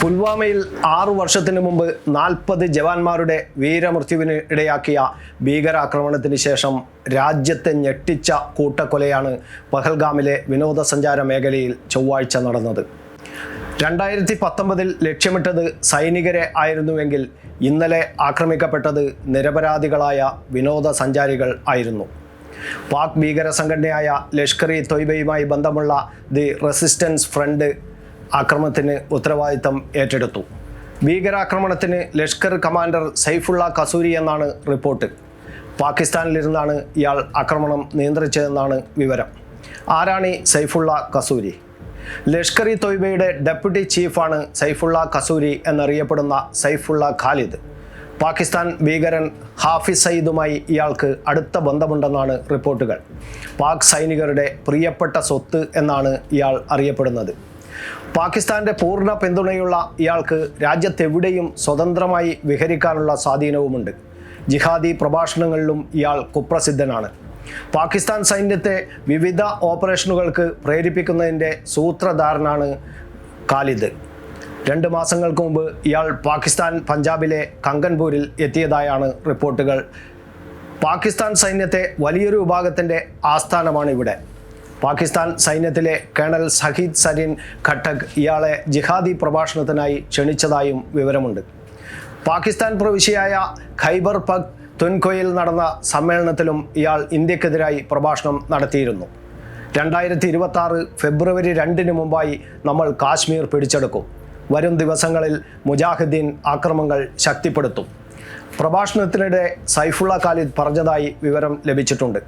പുൽവാമയിൽ ആറു വർഷത്തിനു മുമ്പ് നാൽപ്പത് ജവാന്മാരുടെ വീരമൃത്യുവിന് ഇടയാക്കിയ ഭീകരാക്രമണത്തിന് ശേഷം രാജ്യത്തെ ഞെട്ടിച്ച കൂട്ടക്കൊലയാണ് പഹൽഗാമിലെ വിനോദസഞ്ചാര മേഖലയിൽ ചൊവ്വാഴ്ച നടന്നത്. രണ്ടായിരത്തി പത്തൊമ്പതിൽ ലക്ഷ്യമിട്ടത് സൈനികരെ ആയിരുന്നുവെങ്കിൽ ഇന്നലെ ആക്രമിക്കപ്പെട്ടത് നിരപരാധികളായ വിനോദസഞ്ചാരികൾ ആയിരുന്നു. പാക് ഭീകര സംഘടനയായ ലഷ്കർ ഇ തൊയ്ബയുമായി ബന്ധമുള്ള ദി റെസിസ്റ്റൻസ് ഫ്രണ്ട് ആക്രമണത്തിന് ഉത്തരവാദിത്തം ഏറ്റെടുത്തു. ഭീകരാക്രമണത്തിന് ലഷ്കർ കമാൻഡർ സൈഫുള്ള കസൂരി എന്നാണ് റിപ്പോർട്ട്. പാകിസ്ഥാനിലിരുന്നാണ് ഇയാൾ ആക്രമണം നിയന്ത്രിച്ചതെന്നാണ് വിവരം. ആരാണ് ഈ സൈഫുള്ള കസൂരി? ലഷ്കർ ഇ തൊയ്ബയുടെ ഡെപ്യൂട്ടി ചീഫാണ് സൈഫുള്ള കസൂരി എന്നറിയപ്പെടുന്ന സൈഫുള്ള ഖാലിദ്. പാകിസ്ഥാൻ ഭീകരൻ ഹാഫിസ് സയ്യിദുമായി ഇയാൾക്ക് അടുത്ത ബന്ധമുണ്ടെന്നാണ് റിപ്പോർട്ടുകൾ. പാക് സൈനികരുടെ പ്രിയപ്പെട്ട സ്വത്ത് എന്നാണ് ഇയാൾ അറിയപ്പെടുന്നത്. പാകിസ്ഥാന്റെ പൂർണ പിന്തുണയുള്ള ഇയാൾക്ക് രാജ്യത്തെവിടെയും സ്വതന്ത്രമായി വിഹരിക്കാനുള്ള സ്വാധീനവുമുണ്ട്. ജിഹാദി പ്രഭാഷണങ്ങളിലും ഇയാൾ കുപ്രസിദ്ധനാണ്. പാകിസ്ഥാൻ സൈന്യത്തെ വിവിധ ഓപ്പറേഷനുകൾക്ക് പ്രേരിപ്പിക്കുന്നതിന്റെ സൂത്രധാരനാണ് ഖാലിദ്. രണ്ട് മാസങ്ങൾക്ക് മുമ്പ് ഇയാൾ പാകിസ്ഥാൻ പഞ്ചാബിലെ കങ്കൻപൂരിൽ എത്തിയതായാണ് റിപ്പോർട്ടുകൾ. പാകിസ്ഥാൻ സൈന്യത്തെ വലിയൊരു വിഭാഗത്തിന്റെ ആസ്ഥാനമാണ് ഇവിടെ പാകിസ്ഥാൻ സൈന്യത്തിലെ കേണൽ സഹീദ് സരിൻ ഖട്ടക് ഇയാളെ ജിഹാദി പ്രഭാഷണത്തിനായി ക്ഷണിച്ചതായും വിവരമുണ്ട്. പാകിസ്ഥാൻ പ്രവിശ്യയായ ഖൈബർ പഗ് തുൻകൊയിൽ നടന്ന സമ്മേളനത്തിലും ഇയാൾ ഇന്ത്യക്കെതിരായി പ്രഭാഷണം നടത്തിയിരുന്നു. രണ്ടായിരത്തി ഇരുപത്തി ആറ് ഫെബ്രുവരി രണ്ടിന് മുമ്പായി നമ്മൾ കാശ്മീർ പിടിച്ചെടുക്കും. വരും ദിവസങ്ങളിൽ മുജാഹിദ്ദീൻ ആക്രമങ്ങൾ ശക്തിപ്പെടുത്തും. പ്രഭാഷണത്തിനിടെ സൈഫുള്ള ഖാലിദ് പറഞ്ഞതായി വിവരം ലഭിച്ചിട്ടുണ്ട്.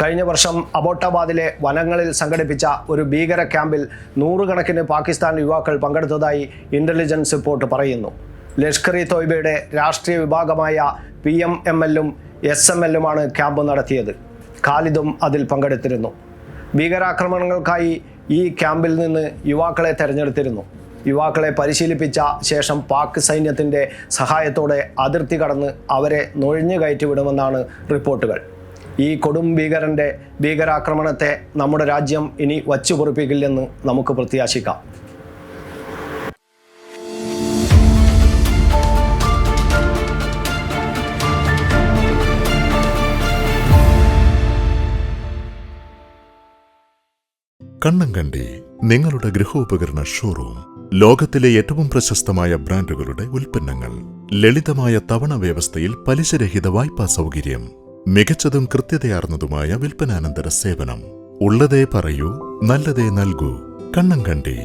കഴിഞ്ഞ വർഷം അബോട്ടാബാദിലെ വനങ്ങളിൽ സംഘടിപ്പിച്ച ഒരു ഭീകര ക്യാമ്പിൽ നൂറുകണക്കിന് പാകിസ്ഥാൻ യുവാക്കൾ പങ്കെടുത്തതായി ഇന്റലിജൻസ് റിപ്പോർട്ട് പറയുന്നു. ലഷ്കർ ഇ തോയ്ബയുടെ രാഷ്ട്രീയ വിഭാഗമായ പി എം എം എല്ലും എസ് എം എല്ലുമാണ് ക്യാമ്പ് നടത്തിയത്. ഖാലിദും അതിൽ പങ്കെടുത്തിരുന്നു. ഭീകരാക്രമണങ്ങൾക്കായി ഈ ക്യാമ്പിൽ നിന്ന് യുവാക്കളെ തെരഞ്ഞെടുത്തിരുന്നു. യുവാക്കളെ പരിശീലിപ്പിച്ച ശേഷം പാക് സൈന്യത്തിന്റെ സഹായത്തോടെ അതിർത്തി കടന്ന് അവരെ നുഴഞ്ഞു കയറ്റിവിടുമെന്നാണ് റിപ്പോർട്ടുകൾ. ഈ കൊടും ഭീകരന്റെ ഭീകരാക്രമണത്തെ നമ്മുടെ രാജ്യം ഇനി വച്ചു പൊറിപ്പിക്കില്ലെന്ന് നമുക്ക് പ്രത്യാശിക്കാം. കണ്ണങ്കണ്ടി നിങ്ങളുടെ ഗൃഹോപകരണ ഷോറൂം ലോകത്തിലെ ഏറ്റവും പ്രശസ്തമായ ബ്രാൻഡുകളുടെ ഉൽപ്പന്നങ്ങൾ ലളിതമായ തവണ വ്യവസ്ഥയിൽ പലിശരഹിത വായ്പാ സൗകര്യം. മികച്ചതും കൃത്യതയാർന്നതുമായ വിൽപ്പനാനന്തര സേവനം. ഉള്ളതേ പറയൂ നല്ലതേ നൽകൂ. കണ്ണങ്കണ്ടി